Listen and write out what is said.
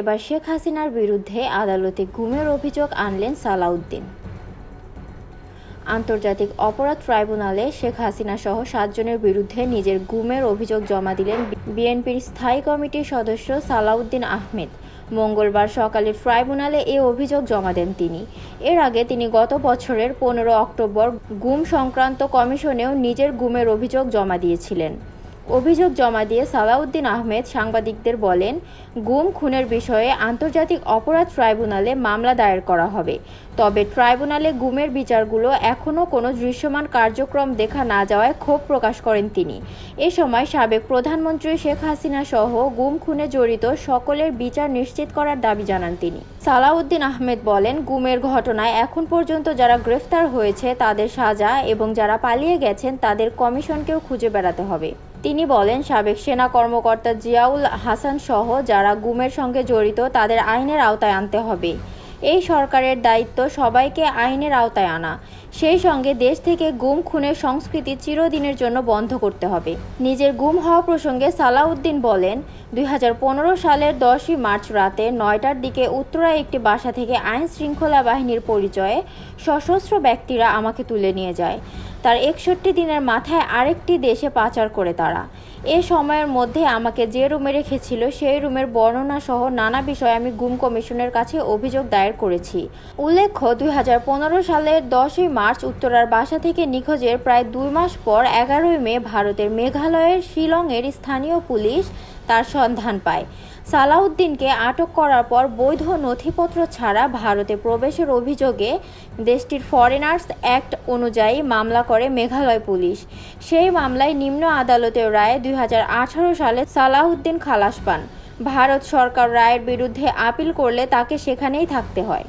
এবার শেখ হাসিনার বিরুদ্ধে আদালতে গুমের অভিযোগ আনলেন সালাউদ্দিন। আন্তর্জাতিক অপরাধ ট্রাইব্যুনালে শেখ হাসিনা সহ সাতজনের বিরুদ্ধে নিজের গুমের অভিযোগ জমা দিলেন বিএনপির স্থায়ী কমিটির সদস্য সালাউদ্দিন আহমেদ। মঙ্গলবার সকালে ট্রাইব্যুনালে এ অভিযোগ জমা দেন তিনি। এর আগে তিনি গত বছরের পনেরো অক্টোবর গুম সংক্রান্ত কমিশনেও নিজের গুমের অভিযোগ জমা দিয়েছিলেন। অভিযোগ জমা দিয়ে সালাউদ্দিন আহমেদ সাংবাদিকদের বলেন, গুম, খুনের বিষয়ে আন্তর্জাতিক অপরাধ ট্রাইব্যুনালে মামলা দায়ের করা হবে। তবে ট্রাইব্যুনালে গুমের বিচারগুলো এখনও কোনো দৃশ্যমান কার্যক্রম দেখা না যাওয়ায় ক্ষোভ প্রকাশ করেন তিনি। এ সময় সাবেক প্রধানমন্ত্রী শেখ হাসিনা সহ গুম, খুনে জড়িত সকলের বিচার নিশ্চিত করার দাবি জানান তিনি। সালাউদ্দিন আহমেদ বলেন, গুমের ঘটনায় এখন পর্যন্ত যারা গ্রেফতার হয়েছে তাদের সাজা এবং যারা পালিয়ে গেছেন তাদের কমিশনকেও খুঁজে বেড়াতে হবে। তিনি বলেন, সাবেক সেনা কর্মকর্তা জিয়াউল হাসান সহ যারা গুমের সঙ্গে জড়িত, তাদের আইনের আওতায় আনতে হবে। এই সরকারের দায়িত্ব সবাইকে আইনের আওতায় আনা। সেই সঙ্গে দেশ থেকে গুম, খুনের সংস্কৃতি চিরদিনের জন্য বন্ধ করতে হবে। নিজের গুম হওয়া প্রসঙ্গে সালাউদ্দিন বলেন, দুই হাজার পনেরো সালের দশই মার্চ রাতে নয়টার দিকে উত্তরায় একটি বাসা থেকে আইন শৃঙ্খলা বাহিনীর পরিচয়ে সশস্ত্র ব্যক্তিরা আমাকে তুলে নিয়ে যায়। তার একষট্টি দিনের মাথায় আরেকটি দেশে পাচার করে তারা। এ সময়ের মধ্যে আমাকে যে রুমে রেখেছিল, সেই রুমের বর্ণনা সহ নানা বিষয়ে আমি গুম কমিশনের কাছে অভিযোগ দায়ের করেছি। উল্লেখ্য, দুই হাজার পনেরো সালের দশই মার্চ উত্তরার বাসা থেকে নিখোঁজের প্রায় দুই মাস পর এগারোই মে ভারতের মেঘালয়ের শিলংয়ের স্থানীয় পুলিশ তার সন্ধান পায়। সালাউদ্দিনকে আটক করার পর বৈধ নথিপত্র ছাড়া ভারতে প্রবেশের অভিযোগে দেশটির ফরেনার্স অ্যাক্ট অনুযায়ী মামলা করে মেঘালয় পুলিশ। সেই মামলায় নিম্ন আদালতের রায়ে দুই সালে সালাউদ্দিন খালাস পান। ভারত সরকার রায়ের বিরুদ্ধে আপিল করলে তাকে সেখানেই থাকতে হয়।